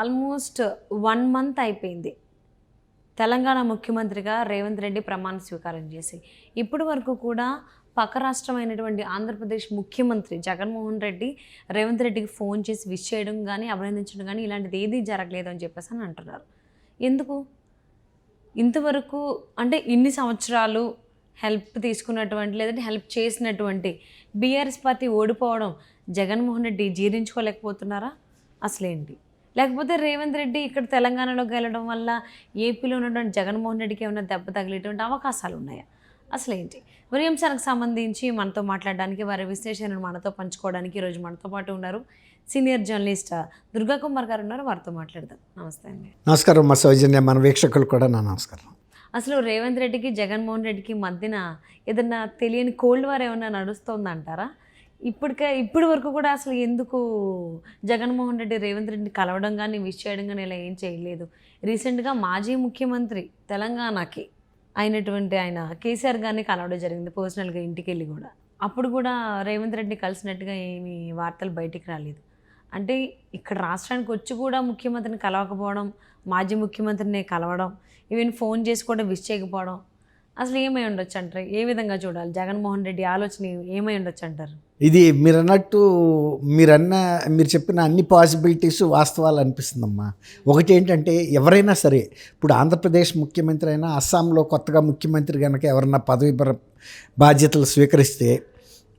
Almost one month అయిపోయింది. తెలంగాణ ముఖ్యమంత్రిగా రేవంత్ రెడ్డి ప్రమాణ స్వీకారం చేసి ఇప్పటి వరకు కూడా పక్క రాష్ట్రమైనటువంటి ఆంధ్రప్రదేశ్ ముఖ్యమంత్రి జగన్మోహన్ రెడ్డి రేవంత్ రెడ్డికి ఫోన్ చేసి విష్ చేయడం కానీ అభినందించడం కానీ ఇలాంటిది ఏదీ జరగలేదు అని చెప్పేసి అని అంటున్నారు. ఎందుకు? ఇంతవరకు అంటే ఇన్ని సంవత్సరాలు హెల్ప్ తీసుకున్నటువంటి లేదంటే హెల్ప్ చేసినటువంటి బీఆర్ఎస్ పార్టీ ఓడిపోవడం జగన్మోహన్ రెడ్డి జీర్ణించుకోలేకపోతున్నారా? అసలేంటి? లేకపోతే రేవంత్ రెడ్డి ఇక్కడ తెలంగాణలోకి వెళ్ళడం వల్ల ఏపీలో ఉన్నటువంటి జగన్మోహన్ రెడ్డికి ఏమైనా దెబ్బ తగిలేటువంటి అవకాశాలు ఉన్నాయా? అసలేంటి మరి ఈ అంశానికి సంబంధించి మనతో మాట్లాడడానికి వారి విశ్లేషణను మనతో పంచుకోవడానికి ఈరోజు మనతో పాటు ఉన్నారు సీనియర్ జర్నలిస్ట్ దుర్గా కుమార్ గారు ఉన్నారు. వారితో మాట్లాడదాం. నమస్తే అండి. నమస్కారం మా సౌజన్య మన వీక్షకులు కూడా నా నమస్కారం. అసలు రేవంత్ రెడ్డికి జగన్మోహన్ రెడ్డికి మధ్యన ఏదన్నా తెలియని కోల్డ్ వార్ ఏమన్నా నడుస్తోందంటారా? ఇప్పటికే ఇప్పటి వరకు కూడా అసలు ఎందుకు జగన్మోహన్ రెడ్డి రేవంత్ రెడ్డిని కలవడం కానీ విష్ చేయడం కానీ ఇలా ఏం చేయలేదు. రీసెంట్గా మాజీ ముఖ్యమంత్రి తెలంగాణకి అయినటువంటి ఆయన కేసీఆర్ గారిని కలవడం జరిగింది పర్సనల్గా ఇంటికి వెళ్ళి కూడా. అప్పుడు కూడా రేవంత్ రెడ్డిని కలిసినట్టుగా ఏమీ వార్తలు బయటికి రాలేదు. అంటే ఇక్కడ రాష్ట్రానికి వచ్చి కూడా ముఖ్యమంత్రిని కలవకపోవడం మాజీ ముఖ్యమంత్రిని కలవడం ఈవెన్ ఫోన్ చేసి కూడా విష్ చేయకపోవడం అసలు ఏమై ఉండొచ్చు అంటారు? ఏ విధంగా చూడాలి? జగన్మోహన్ రెడ్డి ఆలోచన ఏమై ఉండొచ్చు అంటారు? ఇది మీరు అన్నట్టు మీరన్న మీరు చెప్పిన అన్ని పాసిబిలిటీస్ వాస్తవాలు అనిపిస్తుందమ్మా. ఒకటి ఏంటంటే ఎవరైనా సరే ఇప్పుడు ఆంధ్రప్రదేశ్ ముఖ్యమంత్రి అయినా అస్సాంలో కొత్తగా ముఖ్యమంత్రి కనుక ఎవరన్నా పదవి బాధ్యతలు స్వీకరిస్తే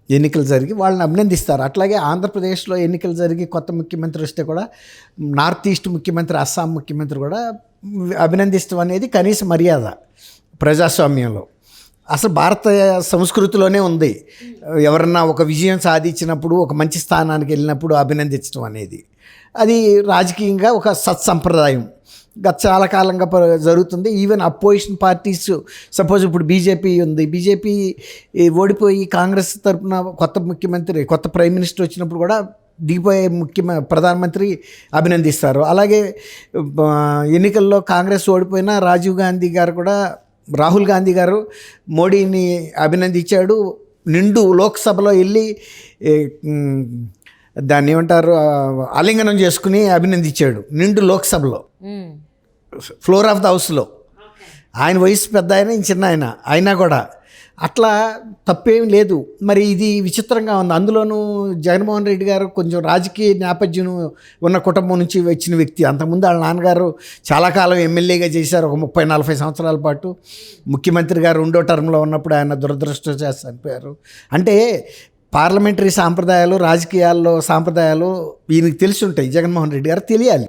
ఎన్నికలు జరిగి వాళ్ళని అభినందిస్తారు. అట్లాగే ఆంధ్రప్రదేశ్లో ఎన్నికలు జరిగి కొత్త ముఖ్యమంత్రి వస్తే కూడా నార్త్ ఈస్ట్ ముఖ్యమంత్రి అస్సాం ముఖ్యమంత్రి కూడా అభినందిస్తాం అనేది కనీస మర్యాద ప్రజాస్వామ్యంలో. అసలు భారత సంస్కృతిలోనే ఉంది. ఎవరన్నా ఒక విజయం సాధించినప్పుడు ఒక మంచి స్థానానికి వెళ్ళినప్పుడు అభినందించడం అనేది. అది రాజకీయంగా ఒక సత్సంప్రదాయం. గత చాలా కాలంగా జరుగుతుంది. ఈవెన్ అపోజిషన్ పార్టీస్ సపోజ్ ఇప్పుడు బీజేపీ ఉంది. బీజేపీ ఓడిపోయి కాంగ్రెస్ తరపున కొత్త ముఖ్యమంత్రి కొత్త ప్రైమ్ మినిస్టర్ వచ్చినప్పుడు కూడా దిగిపోయే ముఖ్య ప్రధానమంత్రి అభినందిస్తారు. అలాగే ఎన్నికల్లో కాంగ్రెస్ ఓడిపోయినా రాజీవ్ గాంధీ గారు కూడా రాహుల్ గాంధీ గారు మోడీని అభినందించాడు. నిండు లోక్సభలో వెళ్ళి దాన్ని ఏమంటారు ఆలింగనం చేసుకుని అభినందించాడు నిండు లోక్సభలో. ఫ్లోర్ ఆఫ్ ద హౌస్లో. ఆయన వయసు పెద్ద ఆయన చిన్న ఆయన. అయినా కూడా అట్లా తప్పేం లేదు. మరి ఇది విచిత్రంగా ఉంది. అందులోనూ జగన్మోహన్ రెడ్డి గారు కొంచెం రాజకీయ నేపథ్యం ఉన్న కుటుంబం నుంచి వచ్చిన వ్యక్తి. అంతకుముందు వాళ్ళ నాన్నగారు చాలా కాలం ఎమ్మెల్యేగా చేశారు. ఒక ముప్పై నలభై సంవత్సరాల పాటు ముఖ్యమంత్రి గారు రెండో టర్మ్లో ఉన్నప్పుడు ఆయన దురదృష్టం చేసి చనిపోయారు అంటే పార్లమెంటరీ సాంప్రదాయాలు రాజకీయాల్లో సాంప్రదాయాలు ఈయనకి తెలిసి ఉంటాయి జగన్మోహన్ రెడ్డి గారు తెలియాలి.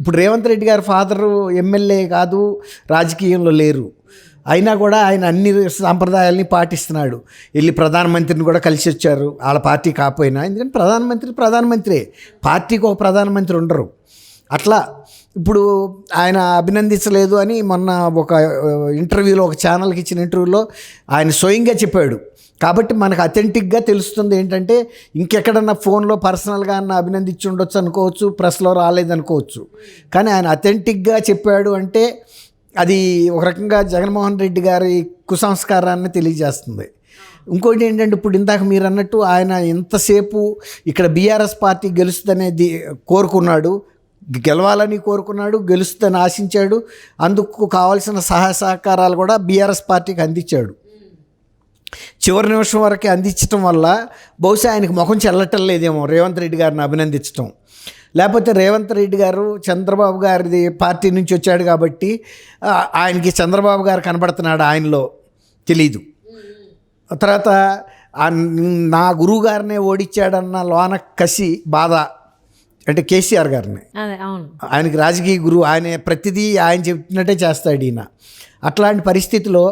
ఇప్పుడు రేవంత్ రెడ్డి గారి ఫాదరు ఎమ్మెల్యే కాదు రాజకీయంలో లేరు. అయినా కూడా ఆయన అన్ని సాంప్రదాయాల్ని పాటిస్తున్నాడు. వెళ్ళి ప్రధానమంత్రిని కూడా కలిసి వచ్చారు. వాళ్ళ పార్టీ కాకపోయినా. ఎందుకంటే ప్రధానమంత్రి ప్రధానమంత్రి. పార్టీకి ఒక ప్రధానమంత్రి ఉండరు. అట్లా ఇప్పుడు ఆయన అభినందించలేదు అని మొన్న ఒక ఇంటర్వ్యూలో ఒక ఛానల్కి ఇచ్చిన ఇంటర్వ్యూలో ఆయన స్వయంగా చెప్పాడు. కాబట్టి మనకు అథెంటిక్గా తెలుస్తుంది ఏంటంటే ఇంకెక్కడన్నా ఫోన్లో పర్సనల్గా అన్న అభినందించి ఉండొచ్చు అనుకోవచ్చు ప్రెస్లో రాలేదనుకోవచ్చు. కానీ ఆయన అథెంటిక్గా చెప్పాడు అంటే అది ఒక రకంగా జగన్మోహన్ రెడ్డి గారి కుసంస్కారాన్ని తెలియజేస్తుంది. ఇంకోటి ఏంటంటే ఇప్పుడు ఇందాక మీరు అన్నట్టు ఆయన ఎంతసేపు ఇక్కడ బీఆర్ఎస్ పార్టీ గెలుస్తుందనేది కోరుకున్నాడు గెలవాలని కోరుకున్నాడు గెలుస్తుందని ఆశించాడు అందుకు కావాల్సిన సహాయ సహకారాలు కూడా బీఆర్ఎస్ పార్టీకి అందించాడు. చివరి నిమిషం వరకు అందించడం వల్ల బహుశా ఆయనకు ముఖం చెల్లటం లేదేమో రేవంత్ రెడ్డి గారిని అభినందించడం లేకపోతే రేవంత్ రెడ్డి గారు చంద్రబాబు గారిది పార్టీ నుంచి వచ్చాడు కాబట్టి ఆయనకి చంద్రబాబు గారు కనబడుతున్నాడు ఆయనలో? తెలీదు. తర్వాత నా గురువు గారినే ఓడించాడన్న లోన కసి బాధ. అంటే కేసీఆర్ గారిని. ఆయనకి రాజకీయ గురువు ఆయన ప్రతిదీ ఆయన చెప్పినట్టే చేస్తాడు ఈయన. అట్లాంటి పరిస్థితిలో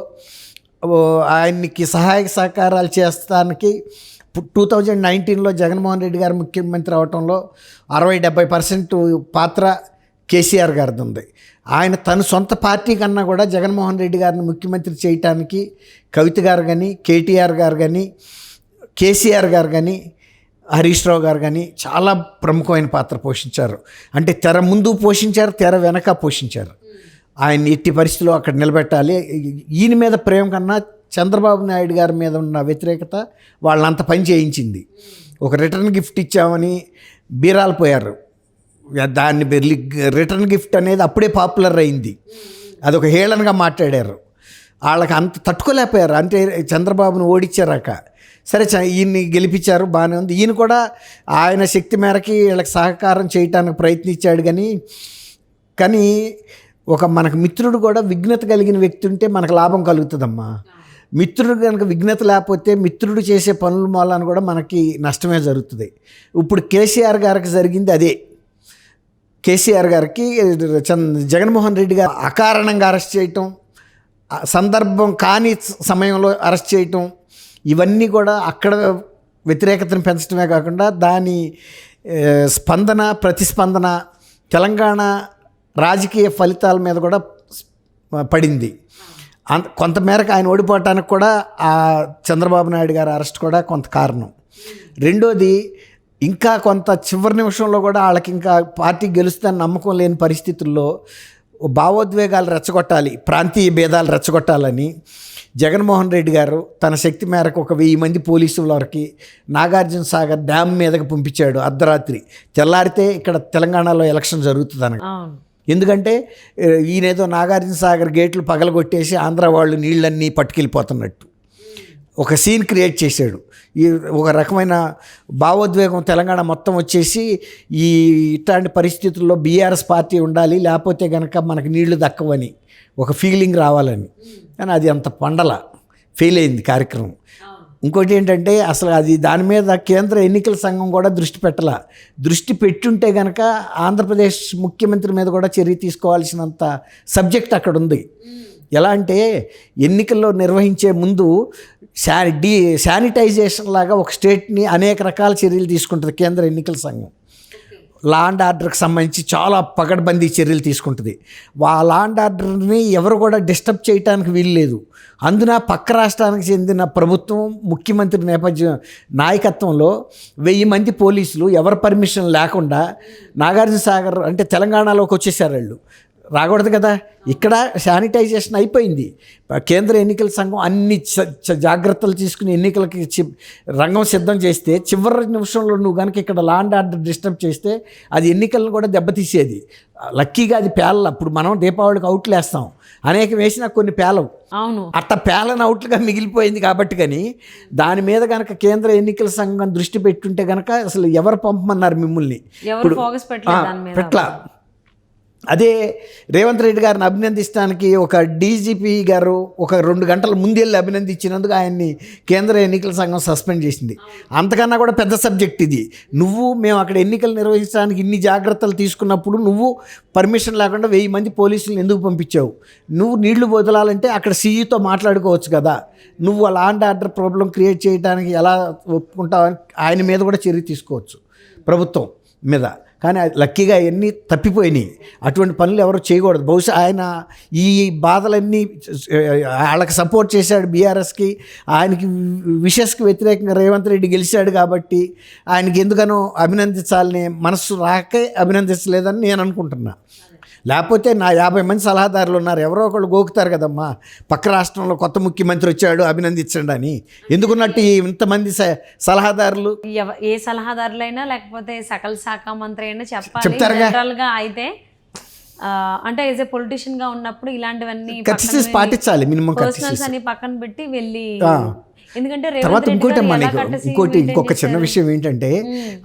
ఆయనకి సహాయక సహకారాలు చేస్తానికి టూ థౌజండ్ నైన్టీన్లో జగన్మోహన్ రెడ్డి గారు ముఖ్యమంత్రి అవటంలో అరవై డెబ్బై పర్సెంట్ పాత్ర కేసీఆర్ గారిది ఉంది ఆయన తన సొంత పార్టీ కన్నా కూడా జగన్మోహన్ రెడ్డి గారిని ముఖ్యమంత్రి చేయటానికి కవిత గారు కానీ కేటీఆర్ గారు కానీ కేసీఆర్ గారు కానీ హరీష్ రావు గారు కానీ చాలా ప్రముఖమైన పాత్ర పోషించారు. అంటే తెర ముందు పోషించారు తెర వెనక పోషించారు. ఆయన ఎట్టి పరిస్థితుల్లో అక్కడ నిలబెట్టాలి. ఈయన మీద ప్రేమ కన్నా చంద్రబాబు నాయుడు గారి మీద ఉన్న వ్యతిరేకత వాళ్ళంత పని చేయించింది. ఒక రిటర్న్ గిఫ్ట్ ఇచ్చామని బీరాలు పోయారు. దాన్ని రిటర్న్ గిఫ్ట్ అనేది అప్పుడే పాపులర్ అయింది. అదొక హేళనగా మాట్లాడారు. వాళ్ళకి అంత తట్టుకోలేకపోయారు. అంటే చంద్రబాబును ఓడిచ్చారాక సరే చ- ఈయన్ని గెలిపించారు బాగానే ఉంది. ఈయన కూడా ఆయన శక్తి మేరకి వీళ్ళకి సహకారం చేయటానికి ప్రయత్నించాడు కానీ కానీ ఒక మనకు మిత్రుడు కూడా విఘ్నత కలిగిన వ్యక్తి ఉంటే మనకు లాభం కలుగుతుందమ్మా. మిత్రుడు కనుక విఘ్నత లేకపోతే మిత్రుడు చేసే పనుల మూలాన కూడా మనకి నష్టమే జరుగుతుంది. ఇప్పుడు కేసీఆర్ గారికి జరిగింది అదే. కేసీఆర్ గారికి చంద్ జగన్మోహన్ రెడ్డి గారు అకారణంగా అరెస్ట్ చేయటం సందర్భం కాని సమయంలో అరెస్ట్ చేయటం ఇవన్నీ కూడా అక్కడ వ్యతిరేకతను పెంచడమే కాకుండా దాని స్పందన ప్రతిస్పందన తెలంగాణ రాజకీయ ఫలితాల మీద కూడా పడింది. అంత కొంతమేరకు ఆయన ఓడిపోవటానికి కూడా ఆ చంద్రబాబు నాయుడు గారి అరెస్ట్ కూడా కొంత కారణం. రెండోది ఇంకా కొంత చివరి నిమిషంలో కూడా వాళ్ళకి ఇంకా పార్టీ గెలుస్తుందని నమ్మకం లేని పరిస్థితుల్లో భావోద్వేగాలు రెచ్చగొట్టాలి ప్రాంతీయ భేదాలు రెచ్చగొట్టాలని జగన్మోహన్ రెడ్డి గారు తన శక్తి మేరకు ఒక వెయ్యి మంది పోలీసుల వరకు నాగార్జున సాగర్ డ్యామ్ మీదకి పంపించాడు అర్ధరాత్రి. తెల్లారితే ఇక్కడ తెలంగాణలో ఎలక్షన్ జరుగుతుంది అనగా. ఎందుకంటే ఈయనేదో నాగార్జున సాగర్ గేట్లు పగలగొట్టేసి ఆంధ్ర వాళ్ళు నీళ్ళన్నీ పట్టుకెళ్ళిపోతున్నట్టు. ఒక సీన్ క్రియేట్ చేశాడు. ఈ ఒక రకమైన భావోద్వేగం తెలంగాణ మొత్తం వచ్చేసి ఈ ఇట్లాంటి పరిస్థితుల్లో బీఆర్ఎస్ పార్టీ ఉండాలి లేకపోతే కనుక మనకు నీళ్ళు దక్కవని ఒక ఫీలింగ్ రావాలని. కానీ అది అంత పండల ఫెయిల్ అయింది కార్యక్రమం. ఇంకోటి ఏంటంటే అసలు అది దాని మీద కేంద్ర ఎన్నికల సంఘం కూడా దృష్టి పెట్టాల. దృష్టి పెట్టుంటే కనుక ఆంధ్రప్రదేశ్ ముఖ్యమంత్రి మీద కూడా చర్య తీసుకోవాల్సినంత సబ్జెక్ట్ అక్కడ ఉంది. ఎలా అంటే ఎన్నికల్లో నిర్వహించే ముందు శా డి శానిటైజేషన్ లాగా ఒక స్టేట్ని అనేక రకాల చర్యలు తీసుకుంటుంది కేంద్ర ఎన్నికల సంఘం. లా అండ్ ఆర్డర్కి సంబంధించి చాలా పగడ్బందీ చర్యలు తీసుకుంటుంది. ఆ లా అండ్ ఆర్డర్ని ఎవరు కూడా డిస్టర్బ్ చేయడానికి వీల్లేదు అందున పక్క రాష్ట్రానికి చెందిన ప్రభుత్వం ముఖ్యమంత్రి నేపథ్యం నాయకత్వంలో వెయ్యి మంది పోలీసులు ఎవరి పర్మిషన్ లేకుండా నాగార్జున సాగర్ అంటే తెలంగాణలోకి వచ్చేసారు వాళ్ళు. రాకూడదు కదా? ఇక్కడ శానిటైజేషన్ అయిపోయింది. కేంద్ర ఎన్నికల సంఘం అన్ని జాగ్రత్తలు తీసుకుని ఎన్నికలకి రంగం సిద్ధం చేస్తే చివరి నిమిషంలో నువ్వు కనుక ఇక్కడ లాండ్ ఆర్డర్ డిస్టర్బ్ చేస్తే అది ఎన్నికలను కూడా దెబ్బతీసేది. లక్కీగా అది పేలలు. అప్పుడు మనం దీపావళికి అవుట్లు వేస్తాం. అనేక వేసినా కొన్ని పేలవు. అవును. అట్ట పేలని అవుట్లుగా మిగిలిపోయింది కాబట్టి కానీ దాని మీద కనుక కేంద్ర ఎన్నికల సంఘం దృష్టి పెట్టుంటే కనుక అసలు ఎవరు పంపమన్నారు మిమ్మల్ని? ఎవరు ఫోకస్ పెట్టలేదు దాని మీద పెట్ల అదే రేవంత్ రెడ్డి గారిని అభినందించడానికి ఒక డీజీపీ గారు ఒక రెండు గంటల ముందెళ్ళి అభినందించినందుకు ఆయన్ని కేంద్ర ఎన్నికల సంఘం సస్పెండ్ చేసింది. అంతకన్నా కూడా పెద్ద సబ్జెక్ట్ ఇది. నువ్వు మేము అక్కడ ఎన్నికలు నిర్వహించడానికి ఇన్ని జాగ్రత్తలు తీసుకున్నప్పుడు నువ్వు పర్మిషన్ లేకుండా వెయ్యి మంది పోలీసులను ఎందుకు పంపించావు? నువ్వు నీళ్ళు వదలాలంటే అక్కడ సీఈతో మాట్లాడుకోవచ్చు కదా. నువ్వు law and order problem create చేయడానికి ఎలా ఒప్పుకుంటావు ఆయన మీద కూడా చర్య తీసుకోవచ్చు ప్రభుత్వం మీద. కానీ లక్కీగా అవన్నీ తప్పిపోయినాయి. అటువంటి పనులు ఎవరు చేయకూడదు. బహుశా ఆయన ఈ బాధలన్నీ వాళ్ళకి సపోర్ట్ చేశాడు బీఆర్ఎస్కి ఆయనకి విషస్కి వ్యతిరేకంగా రేవంత్ రెడ్డి గెలిచాడు కాబట్టి ఆయనకి ఎందుకనో అభినందించాలని మనస్సు రాకే అభినందించలేదని నేను అనుకుంటున్నా. లేకపోతే నా యాభై మంది సలహాదారులు ఉన్నారు. ఎవరో ఒకళ్ళు గోకుతారు కదమ్మా. పక్క రాష్ట్రంలో కొత్త ముఖ్యమంత్రి వచ్చాడు అభినందించండి అని. ఎందుకున్నట్టు ఈ ఇంతమంది సలహాదారులు? ఏ సలహాదారులైనా లేకపోతే సకల శాఖ మంత్రి అయినా చెప్పాలి. గా అయితే అంటే యాజ్ ఏ పొలిటీషియన్గా ఉన్నప్పుడు ఇలాంటివన్నీ పాటించాలి మినిమం పర్సనల్స్ అని పక్కన పెట్టి వెళ్ళి. ఎందుకంటే తర్వాత ఇంకోటి గారు అమ్మా ఎలా నీకు కట్టసి ఇంకోటి ఇంకొక చిన్న? విషయం ఏంటంటే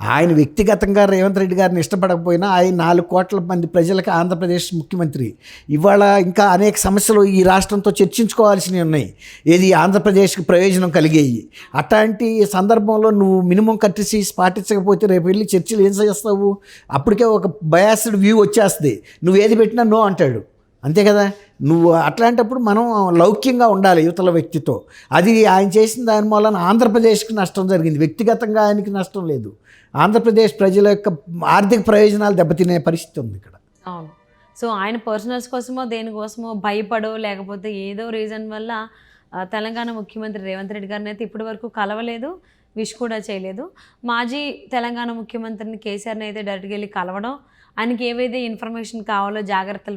ఆయన వ్యక్తిగతంగా రేవంత్ రెడ్డి గారిని ఇష్టపడకపోయినా ఆయన నాలుగు కోట్ల మంది ప్రజలకు ఆంధ్రప్రదేశ్ ముఖ్యమంత్రి. ఇవాళ ఇంకా అనేక సమస్యలు ఈ రాష్ట్రంతో చర్చించుకోవాల్సినవి ఉన్నాయి. ఏది ఆంధ్రప్రదేశ్కి ప్రయోజనం కలిగేవి అట్లాంటి సందర్భంలో నువ్వు మినిమం కట్టిసీస్ పాటించకపోతే రేపు వెళ్ళి చర్చలు ఏం చేస్తావు? అప్పటికే ఒక బయాస్డ్ వ్యూ వచ్చేస్తుంది. నువ్వు ఏది పెట్టినా నో అంటాడు. అంతే కదా? నువ్వు అట్లాంటప్పుడు మనం లౌక్యంగా ఉండాలి యువతల వ్యక్తితో. అది ఆయన చేసిన దాని మూలన ఆంధ్రప్రదేశ్కి నష్టం జరిగింది. వ్యక్తిగతంగా ఆయనకి నష్టం లేదు. ఆంధ్రప్రదేశ్ ప్రజల యొక్క ఆర్థిక ప్రయోజనాలు దెబ్బతినే పరిస్థితి ఉంది ఇక్కడ. అవును. సో ఆయన పర్సనల్స్ కోసమో దేనికోసమో భయపడో లేకపోతే ఏదో రీజన్ వల్ల తెలంగాణ ముఖ్యమంత్రి రేవంత్ రెడ్డి గారిని అయితే ఇప్పటి వరకు కలవలేదు విష్ కూడా చేయలేదు. మాజీ తెలంగాణ ముఖ్యమంత్రిని కేసీఆర్ని అయితే డైరెక్ట్గా వెళ్ళి కలవడం ఆయనకి ఏవైతే ఇన్ఫర్మేషన్ కావాలో జాగ్రత్తలు